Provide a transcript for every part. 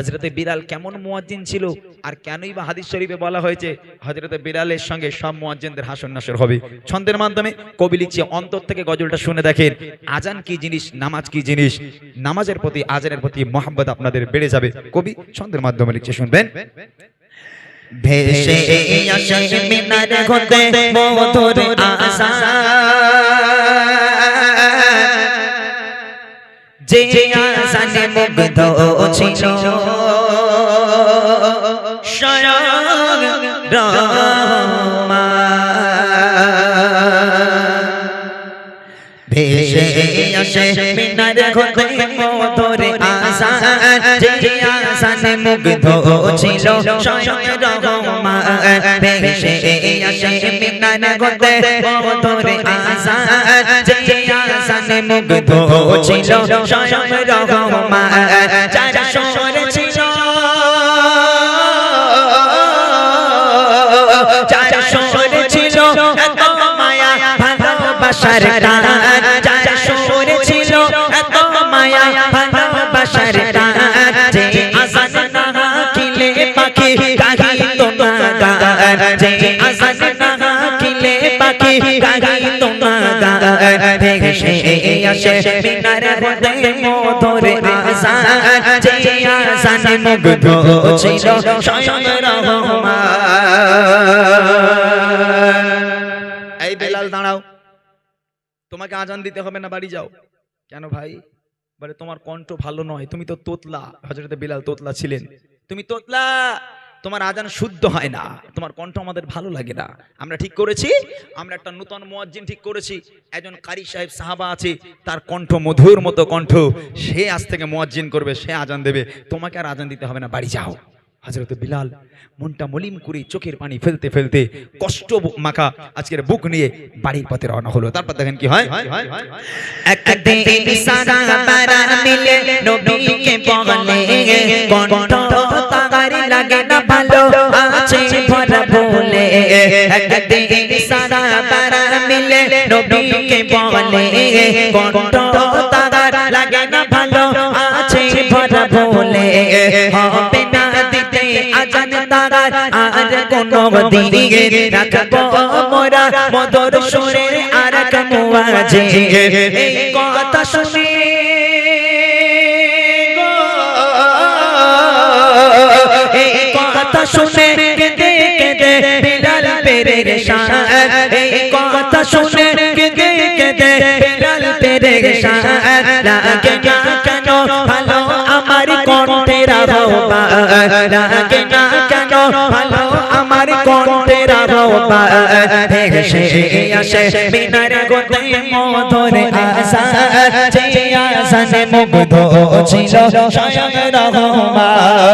হজরতে বিড়াল কেমন মুয়াজ্জিন ছিল আর কেনই বা হাদিস শরীফে বলা হয়েছে হজরতে বিড়ালের সঙ্গে সব মুয়াজ্জিনদের হাসন নাসর হবে। ছন্দের মাধ্যমে কবি লিখছে অন্তর থেকে গজলটা শুনে দেখেন আজান কি জিনিস নামাজ কি জিনিস নামাজের প্রতি আজানের প্রতি মোহাম্মত আপনাদের বেড়ে যাবে। কবি ছন্দের মাধ্যমে লিখছে শুনবেন? ভেসে মিনার হতে মধুর আশা যে আশানে মুগ্ধ ছিল স্বয়ং ভেসে আসে মিনার হতে মধুর আশা যে আশানে মুগ্ধ ছিল স্বয়ং রহমান। ভেসে আসে মিনার হতে মধুর আশা যে আশানে মুগ্ধ ছিল স্বয়ং রহমান। যার সর ছিল যার সর ছিল এত মায়া ভালোবাসার মিনার হতে মধুর আসান যে আসান মুগ্ধ ছিল স্বয়ং রহমান। এই বেলাল দাঁড়াও। তোমাকে আজান দিতে হবে না বাড়ি যাও। কেন ভাই? বলে তোমার কণ্ঠ ভালো নয় তুমি তো তোতলা। হজরতে বিলাল তোতলা ছিলেন। তুমি তোতলা! তোমার আজান শুদ্ধ হয় না তোমার কণ্ঠ আমাদের ভালো লাগে না। আমরা ঠিক করেছি? আমরা একটা নূতন মুয়াজ্জিন ঠিক করেছি। একজন কারি সাহেব সাহাবা আছে তার কণ্ঠ মধুর মতো কণ্ঠ। সে আজ থেকে মুয়াজ্জিন করবে সে আজান দেবে। তোমাকে আর আজান দিতে হবে না বাড়ি যাও। হজরত বিলাল মনটা মলিম করে চোখের পানি ফেলতে ফেলতে কষ্ট মাখা আজকের বুক নিয়ে বাড়ির পথে রওনা হলো। তারপর দেখেন কি হয়? একদিন সারা তারা মিলে নবীকে বলে কণ্ঠ একদিন সারা তারা মিলে নবীকে বলে কণ্ঠ তাগার লাগে না ভালো আছে ভরা বলে হবে না দিতে আজান তাগার আর কোন দিকে রাখব মোরা মদর সুরে আর কামুয়াজে এই কথা শুনে এই কথা শুনে কথা শুনে কেঁদে কেঁদে বিড়াল পেরের শান লাগে না কেন ভালো আমার কণ্ঠের আহ্বান লাগে না কেন ভালো আমার কণ্ঠের আহ্বান ভেসে আসে মিনার গোতে মধুর আশা যে আশানে মুগ্ধ ছিল স্বয়ং রহমান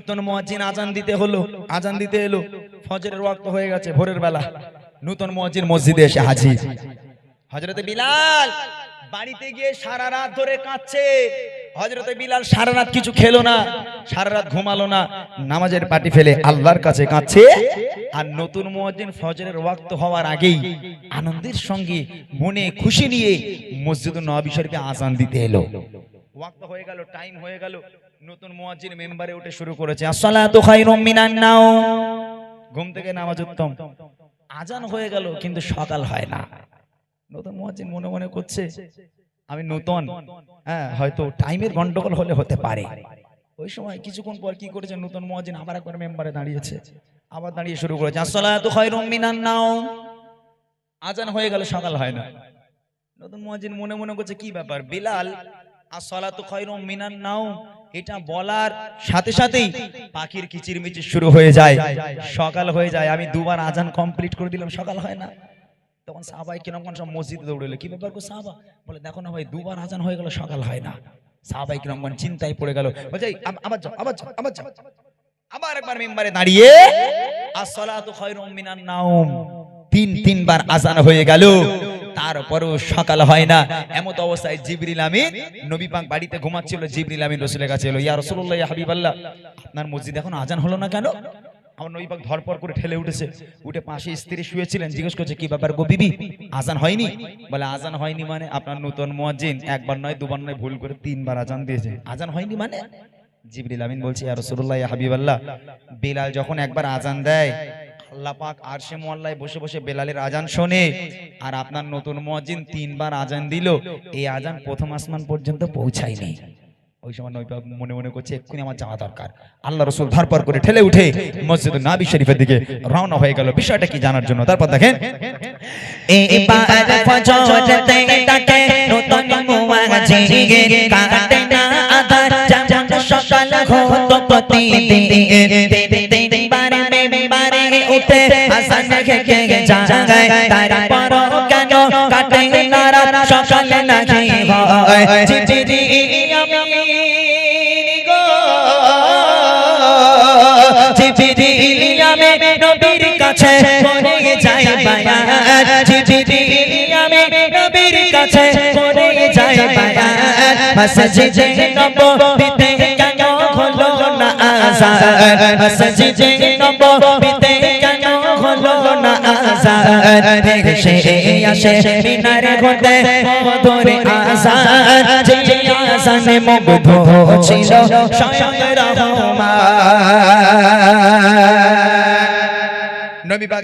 নূতন মুয়াজ্জিন আজান দিতে হলো। আজান দিতে এলো। ফজরের ওয়াক্ত হয়ে গেছে ভোরের বেলা। নূতন মুয়াজ্জিন মসজিদে এসে হাজির। হযরতে বিলাল বাড়িতে গিয়ে সারা রাত ধরে কাঁদছে। হযরতে বিলাল সারা রাত কিছু খেলো না, সারা রাত ঘুমালো না, নামাজের পাটি ফেলে আল্লাহর কাছে কাঁদছে। আর নতুন মুয়াজ্জিন ফজরের ওয়াক্ত হওয়ার আগেই আনন্দের সঙ্গে মনে খুশি নিয়ে মসজিদুন নবী শরীফে আজান দিতে এলো। ওয়াক্ত হয়ে গেল টাইম হয়ে গেল। নতুন মুয়াজ্জিন মেম্বারে উঠে শুরু করেছে। আসসালাতু খায়রুম মিনান নাও ঘুম থেকে নামাজ উত্তম। আজান হয়ে গেল কিন্তু সকাল হয় না। নতুন মুয়াজ্জিন মনে মনে করছে আমি নতুন। হ্যাঁ হয়তো টাইমের গন্ডগোল হলে হতে পারে। ওই সময় কিছুক্ষণ পর কি করেছে নতুন মুয়াজ্জিন আবার একবার মেম্বারে দাঁড়িয়েছে। আবার দাঁড়িয়ে শুরু করেছে আসসালাতু খায়রুম মিনান নাও আজান হয়ে গেল সকাল হয় না। নতুন মুয়াজ্জিন মনে মনে করছে কি ব্যাপার? বিলাল এটা বলার সাথে সাথেই পাখির শুরু হয়ে যায়। সকাল হয়ে যায়। আমি দুবার আজান কমপ্লিট করে দিলাম, সকাল হয় না। তখন সব মসজিদে দৌড়েলো কি ব্যাপার বলে, দেখো না ভাই, দুবার আজান হয়ে গেল, সকাল হয় না। সাহাবাই কীরকম চিন্তায় পড়ে গেল, বলছে আবার যাও আবার যাও আবার যাও। আবার একবার মেম্বারে দাঁড়িয়ে আসসালাতু খায়রুম তিন, তিনবার আজান হয়ে গেল। তারপরও সকাল হয় না। এমত অবস্থায় জিবরিল আমিন নবী পাক বাড়িতে ঘুমাচ্ছিল, জিবরিল আমিন রসুলের কাছে এলো, ইয়া রাসূলুল্লাহ, ইয়া হাবিবাল্লাহ, আপনার মসজিদ এখন আজান হলো না কেন? আমার নবী পাক ধরপর করে ঠেলে উঠেছে। উঠে পাশে স্ত্রী শুয়েছিলেন, জিজ্ঞেস করছে, কি ব্যাপার গো বিবি, আজান হয়নি? বলে, আজান হয়নি মানে আপনার নতুন মুয়াজ্জিন একবার নয়, দুবার নয়, ভুল করে তিনবার আজান দিয়েছে। আজান হয়নি মানে? জিবরিল আমিন বলছি, ইয়া রাসূলুল্লাহ, ইয়া হাবিবাল্লাহ, বেলাল যখন একবার আজান দেয় আল্লাহ পাক আরশে মোয়াল্লায় বসে বসে বেলালের আজান শোনে। আর আপনার নতুন মুয়াজ্জিন তিনবার আজান দিল। এই আজান প্রথম আসমান পর্যন্ত পৌঁছায়নি। ওই সময় নবী মনে মনে করছে, এক্ষুনি আমার যাওয়া দরকার। আল্লাহ রসুল ধরপর করে ঠেলে উঠে মসজিদ নাবি শরীফের দিকে রওনা হয়ে গেল। বিষয়টা কি জানার জন্য? তারপর দেখেন। এবার উঠে হাসান খেকে জাগায় তারপর কেন কাটে না রাত সকালে নাকি হয় চিঠি আমি গো আমি কাছে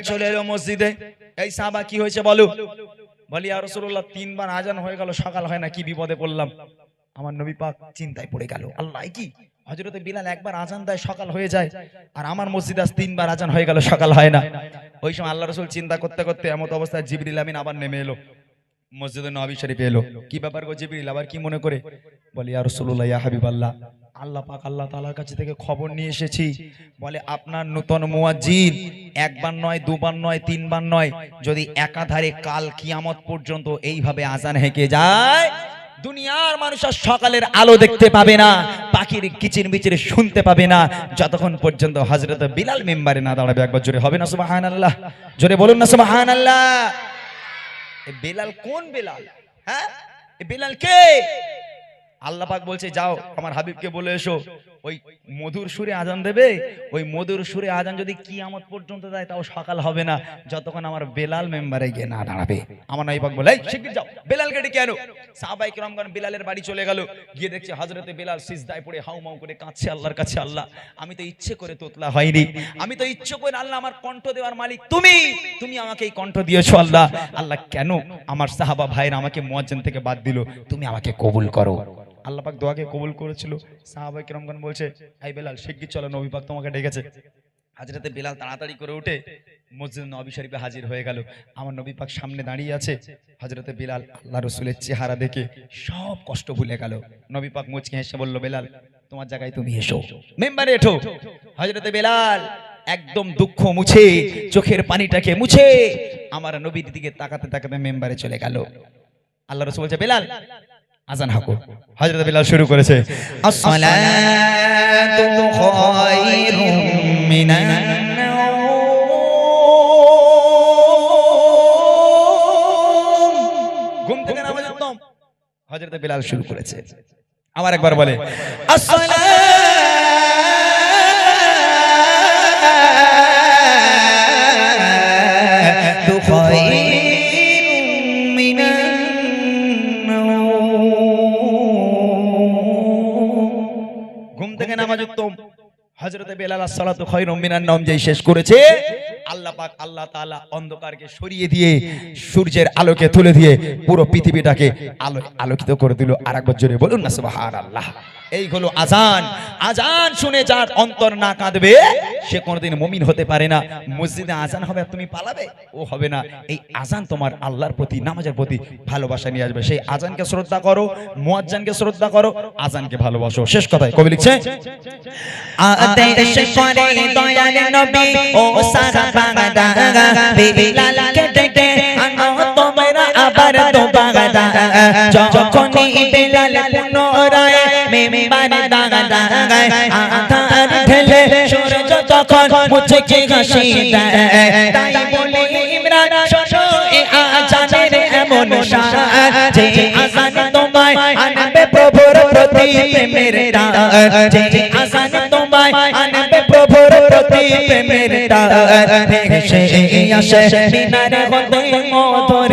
চলে এলো মসজিদে। এই কি হয়েছে বলো? বলি আর তিনবার আজান হয়ে গেল, সকাল হয় না, কি বিপদে পড়লাম? আমার নবী পাক চিন্তায় পড়ে গেল, আল্লাহ কি? হযরতে বিলাল একবার আজান দেয়, সকাল হয়ে যায়। আর আমার মসজিদ আজ তিনবার আজান হয়ে গেল, সকাল হয় না। ওই সময় আল্লাহ রসুল চিন্তা করতে করতে এমত অবস্থায় জিবরিল আমিন আবার নেমে এলো। মসজিদে নবী শরীফে এলো। কি ব্যাপার গো জিবরিল, আবার কি মনে করে? বলি, ইয়া রাসূলুল্লাহ, ইয়া হাবিব আল্লাহ আল্লাহ পাক আল্লাহ তাআলার কাছে থেকে খবর নিয়ে এসেছি। বলে, আপনার নূতন মুয়াজ্জিন একবার নয়, দুবার নয়, তিনবার নয়, যদি একাধারে কাল কিয়ামত পর্যন্ত এইভাবে আজান হেঁকে যায় দুনিয়ার মানুষ আর সকালের আলো দেখতে পাবে না পাখির কিচির মিচির শুনতে পাবে না। যতক্ষণ পর্যন্ত হজরত বিলাল মেম্বারে না দাঁড়াবে একবার জোরে হবে না সুবাহান আল্লাহ জোরে বলুন না সুবাহান আল্লাহ বেলাল কোন বেলাল? হ্যাঁ? বেলাল কে? আল্লাহ পাক বলছে যাও আমার হাবিবকে বলে এসো। ওই মধুর সুরে আজান দেবে। ওই মধুর সুরে আজান যদি কিয়ামত পর্যন্ত দেয় তাও সকাল হবে না। যতক্ষণ আমার বেলাল মেম্বারে গিয়ে না দাঁড়াবে। আমার নাই পাক বলে "এই, শিগগির যাও। বেলালকে ডেকে আনো। সাহাবাই কিরামগণ বেলালের বাড়ি চলে গেল। গিয়ে দেখছে হযরতে বেলাল সিজদায় পড়ে হাউ মাউ করে কাঁদছে আল্লাহর কাছে, আল্লাহ, আমি তো ইচ্ছে করে তোতলা হয়নি। আমি তো ইচ্ছে করে আল্লাহ আমার কণ্ঠ দেওয়ার মালিক। তুমি তুমি আমাকে এই কণ্ঠ দিয়েছ আল্লাহ। আল্লাহ কেন আমার সাহাবা ভাইরা আমাকে মুয়াজ্জিন থেকে বাদ দিল? তুমি আমাকে কবুল করো। আল্লাহ পাক দোয়াকে কবুল করেছিল। সাহাবাই কিরামগণ বলছে, এই বেলাল, শিগগির চলো, নবী পাক তোমাকে ডেকেছে। হাজরাতে বেলাল তাড়াতাড়ি করে উঠে মসজিদ নবী শরীফে হাজির হয়ে গেল। আমার নবী পাক সামনে দাঁড়িয়ে আছে। হজরতে বেলাল আল্লাহ রসুলের চেহারা দেখে সব কষ্ট ভুলে গেল। নবী পাক মুচকে হেসে বলল, বেলাল, তোমার জায়গায় তুমি এসো। মেম্বারে এঠো। হজরতে বেলাল একদম দুঃখ মুছে, চোখের পানিটাকে মুছে, আমার নবীর দিকে তাকাতে তাকাতে মেম্বারে চলে গেল। আল্লাহ রসুল বলছে, বেলাল আজান হাকু। হজরত বিলাল শুরু করেছে হাজরত বিলাল মিনান ঘুম থেকে নামাজ হজরত বেলাল শুরু করেছে। আবার একবার বলে আসসালাতু বেলাল নাম শেষ করেছে, আল্লাহ পাক আল্লাহ অন্ধকারকে সরিয়ে দিয়ে, সূর্যের আলোকে তুলে দিয়ে পুরো পৃথিবীটাকে আলো, আলোকিত করে দিল। আরেকবার জোরে বলুন না এই হলো আজান আজান শুনে যার অন্তর না কাঁদবে সে কোনোদিন মুমিন হতে পারে না। মসজিদে আজান হবে তুমি পালাবে? ও হবে না। এই আজান তোমার আল্লাহর প্রতি, নামাজের প্রতি ভালোবাসা নিয়ে আসবে। সেই আজানকে শ্রদ্ধা করো, মুয়াজ্জানকে শ্রদ্ধা করো আজানকে ভালোবাসো। শেষ কথায় কবি লিখছে, আদেশ করে দয়াল নবী, ও সারা বাগদা বিলালকে ডেকে আনো তোমরা আবার তো বাগদা যখনই বিলাল পুনরায় মেম্বারে দাগা দাগায় মুঝকে হাসি দেয় তাই বলে ইমরান শোনো এ আজানের এমন শান যে আজান তোমায় আনবে প্রভুর প্রতি প্রেমের টান যে আসান তোমায় আনবে প্রভুর প্রতি প্রেমের টান ভেসে আসে মিনার হতে মধুর